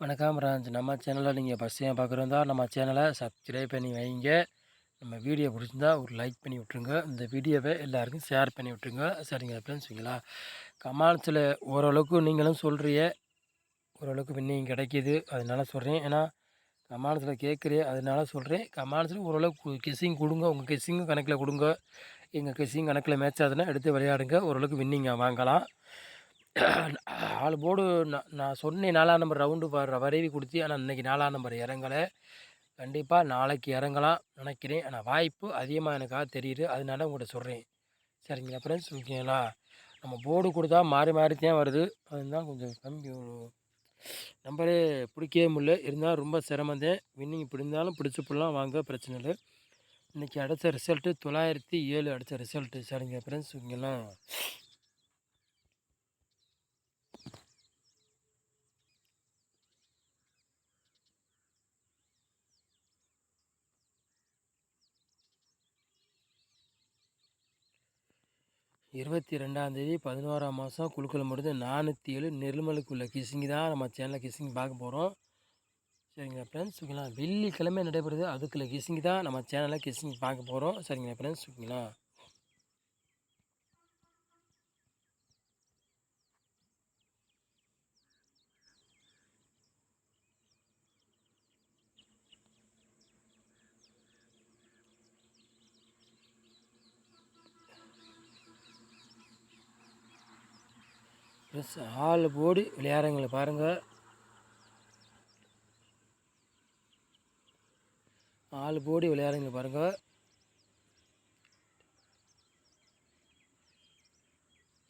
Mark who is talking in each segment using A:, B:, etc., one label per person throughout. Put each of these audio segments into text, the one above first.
A: வணக்கம் ராஜ். நம்ம சேனலில் நீங்கள் ஃபஸ்ட் பார்க்குறதா நம்ம சேனலை சப்ஸ்கிரைப் பண்ணி வைங்க. நம்ம வீடியோ பிடிச்சிருந்தா ஒரு லைக் பண்ணி விட்ருங்க இந்த வீடியோவை எல்லாருக்கும் ஷேர் பண்ணி விட்ருங்க சரிங்க ஃப்ரெண்ட்ஸ் சரிங்களா கமான்ஸில் ஓரளவுக்கு நீங்களும் சொல்கிறிய ஓரளவுக்கு வின்னிங் கிடைக்கிது. அதனால சொல்கிறேன் ஏன்னா கமான்ஸில் கேட்குறேன். அதனால சொல்கிறேன் கமான்ஸில் ஓரளவுக்கு கெஸ்ஸிங் கொடுங்க. உங்கள் கெஸ்ஸிங்கும் கணக்கில் கொடுங்க. எங்கள் கெஸ்ஸிங் கணக்கில் மேட்ச் ஆகுதுன்னா எடுத்து விளையாடுங்க. ஓரளவுக்கு வின்னிங்கை வாங்கலாம். ஆள் போர்டு நான் நான் சொன்னேன் நாலாம் நம்பர் ரவுண்டு வர வரைவி கொடுத்து ஆனால் இன்றைக்கி நாலாம் நம்பர் இறங்கலை. கண்டிப்பாக நாளைக்கு இறங்கலாம் நினைக்கிறேன். ஆனால் வாய்ப்பு அதிகமாக எனக்காக தெரியுது. அதனால உங்கள்கிட்ட சொல்கிறேன் சரிங்களா ஃப்ரெண்ட்ஸ் ஓகேங்களா? நம்ம போர்டு கொடுத்தா மாறி மாறி தான் வருது. அதுதான் கொஞ்சம் கம்மி நம்பரே பிடிக்கவே முடியல. இருந்தாலும் ரொம்ப சிரமந்தேன் வின்னிங் இப்படி இருந்தாலும் பிடிச்சி போடலாம். வாங்க பிரச்சனை இல்லை. இன்றைக்கி அடித்த ரிசல்ட்டு தொள்ளாயிரத்தி ஏழு அடித்த ரிசல்ட்டு சரிங்க ஃப்ரெண்ட்ஸ் இங்கெல்லாம் இருபத்தி ரெண்டாந்தேதி பதினோராம் மாதம் குழுக்கள் முடிந்து நானூற்றி ஏழு நெல்மலுக்குள்ள கிசிங்கி தான் நம்ம சேனலில் கிசிங்கி பார்க்க போகிறோம் சரிங்களா ஃப்ரெண்ட்ஸ் ஓகேங்களா வெள்ளிக்கிழமை நடைபெறுது. அதுக்குள்ள கிசிங்கி தான் நம்ம சேனலில் கிசிங்கி பார்க்க போகிறோம் சரிங்களா ஃப்ரெண்ட்ஸ் ஓகேங்களா ப்ளஸ் ஆள் போடி விளையாடுறவங்களை பாருங்கள் ஆள் போடி விளையாடுறவங்களை பாருங்கள்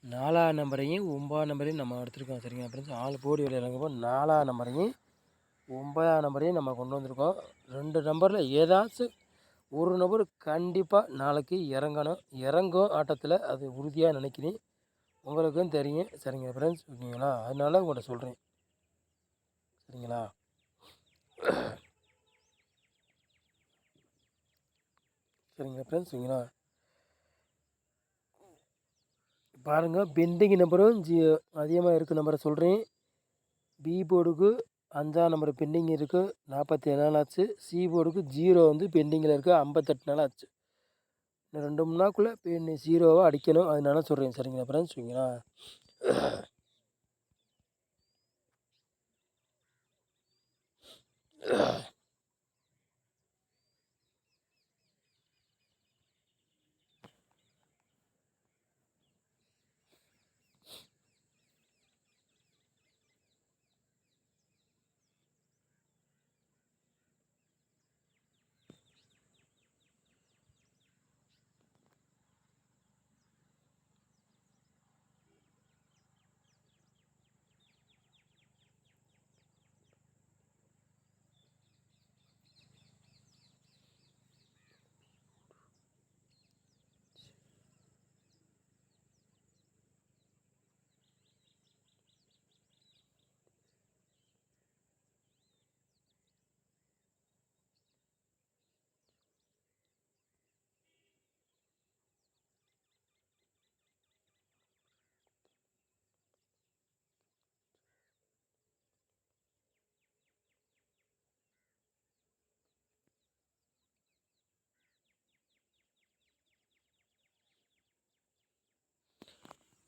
A: நாலாம் நம்பரையும் ஒன்பதாம் நம்பரையும் நம்ம எடுத்துருக்கோம் சரிங்க ஃப்ரெண்ட்ஸ் ஆள் போடி விளையாடுறப்போ நாலாம் நம்பரையும் ஒன்பதாம் நம்பரையும் நம்ம கொண்டு வந்திருக்கோம். ரெண்டு நம்பரில் ஏதாச்சும் ஒரு நபர் கண்டிப்பாக நாளைக்கு இறங்கணும். இறங்கும் ஆட்டத்தில் அது உறுதியாக நினைக்கிறேன். உங்களுக்கும் தெரியும். சரிங்க ஃப்ரெண்ட்ஸ் ஓகேங்களா? அதனால உங்கள்கிட்ட சொல்கிறேன் சரிங்களா? சரிங்க ஃப்ரெண்ட்ஸ் ஓகேங்களா? பாருங்கள் பெண்டிங் நம்பரும் ஜி அதிகமாக இருக்க நம்பரை சொல்கிறேன் பி போர்டுக்கு அஞ்சாம் நம்பர் பெண்டிங் இருக்குது நாற்பத்தி ஏழு நாள் ஆச்சு. சி போர்டுக்கு ஜீரோ வந்து பெண்டிங்கில் இருக்குது ஐம்பத்தெட்டு நாள் ஆச்சு. இன்னும் ரெண்டு மூணு நாளுக்குள்ளே இப்போ நீ ஜீரோவாக அடிக்கணும். அதனால சொல்கிறேன் சரிங்களா ஃப்ரெண்ட்ஸ் ஓகேங்களா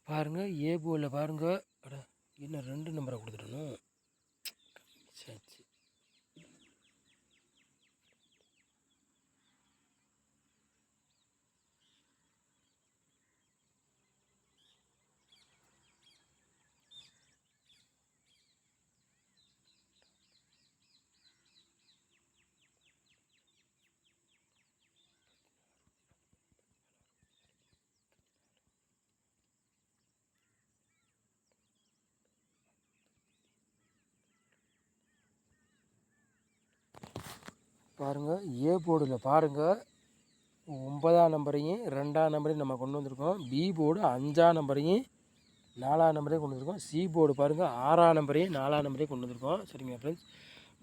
A: பாருங்கள் ஏ பாருங்கள் அட என்ன ரெண்டு நம்பரை கொடுத்துடணும் சரி சரி பாருங்கள் ஏ போர்டில் பாருங்கள் ஒன்பதாம் நம்பரையும் ரெண்டாம் நம்பரையும் நம்ம கொண்டு வந்திருக்கோம். பி போர்டு அஞ்சாம் நம்பரையும் நாலாம் நம்பரையும் கொண்டு வந்திருக்கோம். சி போர்டு பாருங்கள் ஆறாம் நம்பரையும் நாலாம் நம்பரையும் கொண்டு வந்திருக்கோம். சரிங்க ஃப்ரெண்ட்ஸ்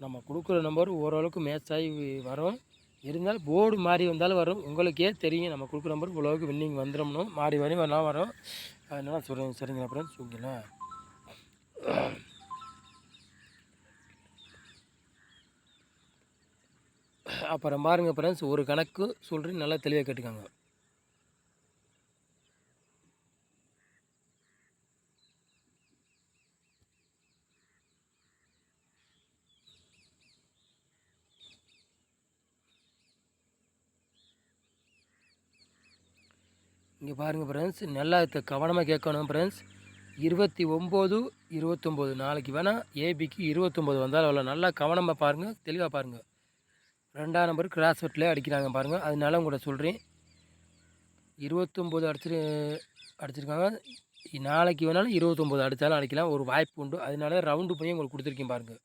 A: நம்ம கொடுக்குற நம்பர் ஓரளவுக்கு மேட்ச் ஆகி வரும். இருந்தாலும் போர்டு மாறி வந்தாலும் வரும். உங்களுக்கே தெரியும் நம்ம கொடுக்குற நம்பர் ஓரளவுக்கு வின்னிங் வந்துடணும் மாறி வரையும் வரலாம் வரும். அதனால் சொல்கிறேன் சரிங்களா ஃப்ரெண்ட்ஸ் ஓகேங்களா? அப்புறம் பாருங்கள் ஃப்ரெண்ட்ஸ் ஒரு கணக்கு சொல்கிறேன் நல்லா தெளிவாக கேட்டுக்கோங்க. இங்கே பாருங்கள் ஃப்ரெண்ட்ஸ் நல்லா கவனமாக கேட்கணும் ஃப்ரெண்ட்ஸ் இருபத்தி ஒம்பது இருபத்தொம்போது. நாளைக்கு வேணால் ஏபிக்கு இருபத்தொம்போது வந்தால் அவ்வளோ நல்லா கவனமாக பாருங்கள் தெளிவாக பாருங்கள் ரெண்டாம் நம்பர் கிராஸ் வெட்டில் அடிக்கிறாங்க பாருங்கள் அதனால உங்கள்கிட்ட சொல்கிறேன் இருபத்தொம்போது அடிச்சிரு அடிச்சிருக்காங்க. நாளைக்கு வேணாலும் இருபத்தொம்போது அடித்தாலும் அடிக்கலாம். ஒரு வாய்ப்பு உண்டு. அதனால ரவுண்டு பண்ணி உங்களுக்கு கொடுத்துருக்கேன் பாருங்கள்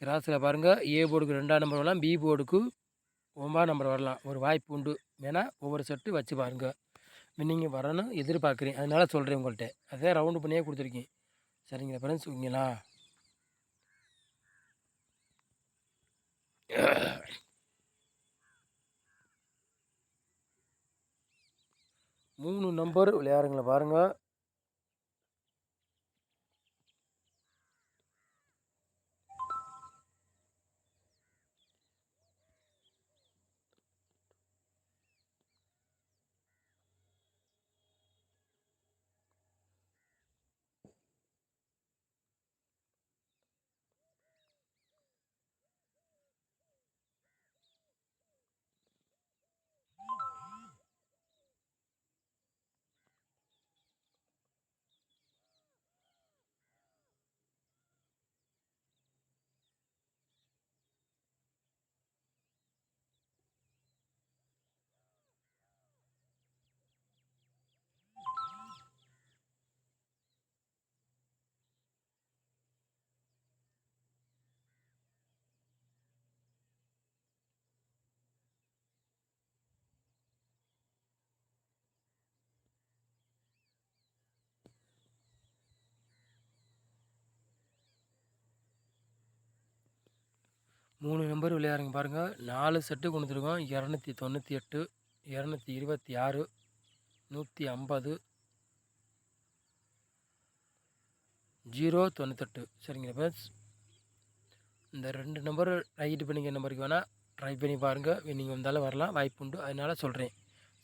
A: கிராஸில் பாருங்கள் ஏ போர்டுக்கு ரெண்டாம் நம்பர் வரலாம். பி போர்டுக்கு ஒம்பதாம் நம்பர் வரலாம். ஒரு வாய்ப்பு உண்டு. வேணால் ஒவ்வொரு செட்டு வச்சு பாருங்கள் வின்னிங்க வரணும் எதிர்பார்க்குறேன். அதனால் சொல்கிறேன் உங்கள்கிட்ட அதே ரவுண்டு பண்ணியே கொடுத்துருக்கேன். சரிங்களா ஃப்ரெண்ட்ஸ் ஓகேங்களா? மூணு நம்பர் விளையாடுங்களா பாருங்கள் மூணு நம்பர் விளையாடுங்க பாருங்கள் நாலு செட்டு கொடுத்துருக்கோம் இரநூத்தி தொண்ணூற்றி எட்டு இரநூத்தி இருபத்தி ஆறு நூற்றி ஐம்பது ஜீரோ தொண்ணூத்தெட்டு. சரிங்களா ஃப்ரெண்ட்ஸ் இந்த ரெண்டு நம்பர் ரைட் பண்ணிக்க நம்பருக்கு வேணால் ட்ரை பண்ணி பாருங்கள் நீங்கள் வந்தாலும் வரலாம். வாய்ப்பு உண்டு. அதனால் சொல்கிறேன்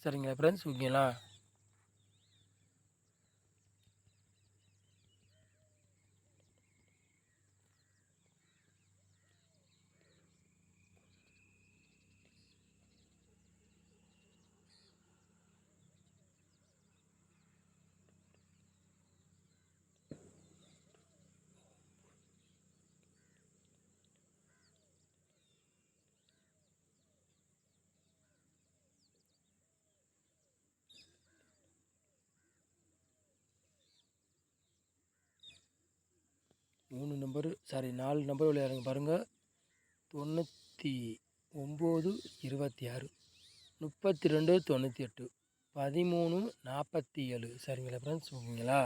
A: சரிங்களா ஃப்ரெண்ட்ஸ் ஓகேங்களா மூணு நம்பரு சாரி நாலு நம்பர் விளையாடுங்க பாருங்கள் தொண்ணூற்றி ஒம்பது இருபத்தி ஆறு முப்பத்தி ரெண்டு தொண்ணூற்றி எட்டு பதிமூணு நாற்பத்தி ஏழு சரிங்களா ஃப்ரெண்ட்ஸ் ஓகேங்களா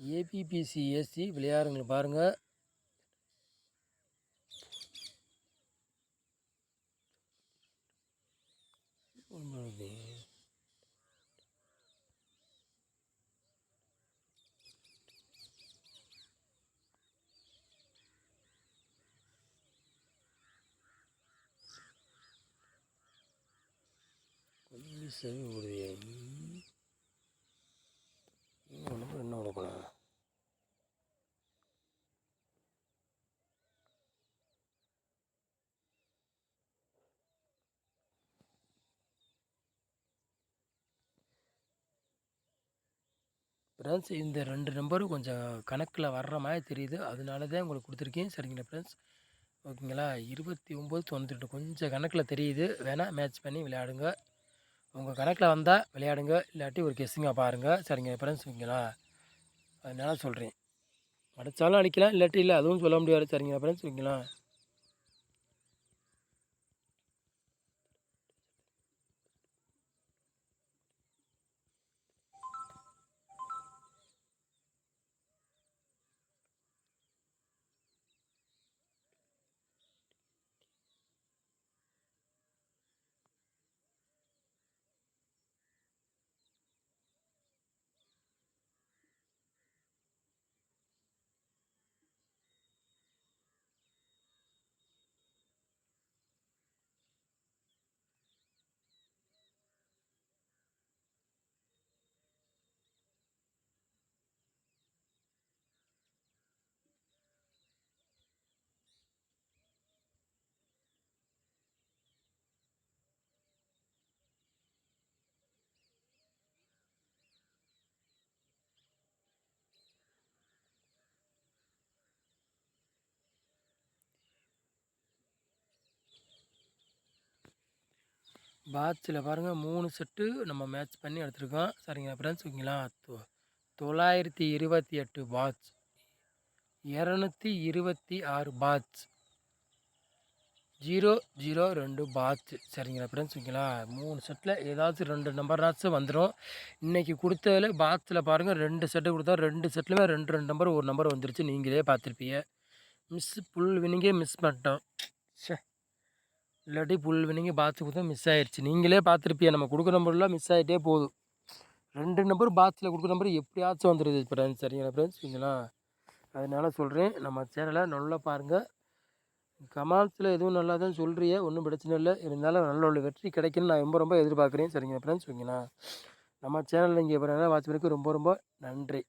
A: ஏபிபிசிஎஸ்சி விளையாடுங்க பாருங்கள் ஒன்பது கொஞ்சம் செவி விடுதியா இன்னும் என்ன விடக்கூடாது ஃப்ரெண்ட்ஸ் இந்த ரெண்டு நம்பரும் கொஞ்சம் கணக்கில் வர்ற மாதிரி தெரியுது. அதனால தான் உங்களுக்கு கொடுத்துருக்கேன். சரிங்களா ஃப்ரெண்ட்ஸ்? ஓகேங்களா? இருபத்தி ஒம்பது தொண்ணூற்றி கொஞ்சம் கணக்கில் தெரியுது. வேணால் மேட்ச் பண்ணி விளையாடுங்க. உங்கள் கணக்கில் வந்தால் விளையாடுங்க இல்லாட்டி ஒரு கெஸ்ஸிங்காக பாருங்கள் சரிங்க ஃப்ரெண்ட்ஸ் ஓகேங்களா அதனால சொல்கிறேன் அடித்தாலும் அடிக்கலாம் இல்லாட்டி இல்லை அதுவும் சொல்ல முடியாது. சரிங்க ஃப்ரெண்ட்ஸ் ஓகேங்களா பாட்ஸில் பாருங்கள் மூணு செட்டு நம்ம மேட்ச் பண்ணி எடுத்திருக்கோம். சரிங்களா ஃப்ரெண்ட்ஸ் ஓகேங்களா? தொ தொள்ளாயிரத்தி இருபத்தி எட்டு பாட்ஸ் இரநூத்தி இருபத்தி ஆறு பாட்ஸ் ஜீரோ ஜீரோ ரெண்டு பாட்ஸ் சரிங்களா ஃப்ரெண்ட்ஸ் ஓகேங்களா? மூணு செட்டில் ஏதாச்சும் ரெண்டு நம்பர்னாச்சும் வந்துடும் இன்றைக்கி கொடுத்ததில் பாக்ஸில் பாருங்கள் ரெண்டு செட்டு கொடுத்தா ரெண்டு செட்டிலுமே ரெண்டு ரெண்டு நம்பர் ஒரு நம்பர் வந்துருச்சு. நீங்களே பார்த்துருப்பீங்க. மிஸ் புல் வினிங்கே மிஸ் பண்ணிட்டோம். சே இல்லாட்டி புல் வினிங்க பாக்ஸ் கொடுத்தா மிஸ் ஆயிடுச்சு நீங்களே பார்த்துருப்பியா நம்ம கொடுக்குற நம்பர்லாம் மிஸ் ஆகிட்டே போகுது. ரெண்டு நம்பர் பாக்ஸில் கொடுக்குற நம்பர் எப்படியாச்சும் வந்துடுது ஃப்ரெண்ட்ஸ் சரிங்களா ஃப்ரெண்ட்ஸ் சரிங்களா அதனால் சொல்கிறேன் நம்ம சேனலை நல்லா பாருங்கள் கமால்ஸில் எதுவும் நல்லா தான் சொல்கிறிய ஒன்றும் பிரச்சனை இல்லை. இருந்தாலும் நல்ல ஒரு வெற்றி கிடைக்குன்னு நான் ரொம்ப ரொம்ப எதிர்பார்க்குறேன். சரிங்களா ஃப்ரெண்ட்ஸ் ஓகேங்களா நம்ம சேனலில் இங்கே இப்போ வாட்ச் பண்ணி ரொம்ப ரொம்ப நன்றி.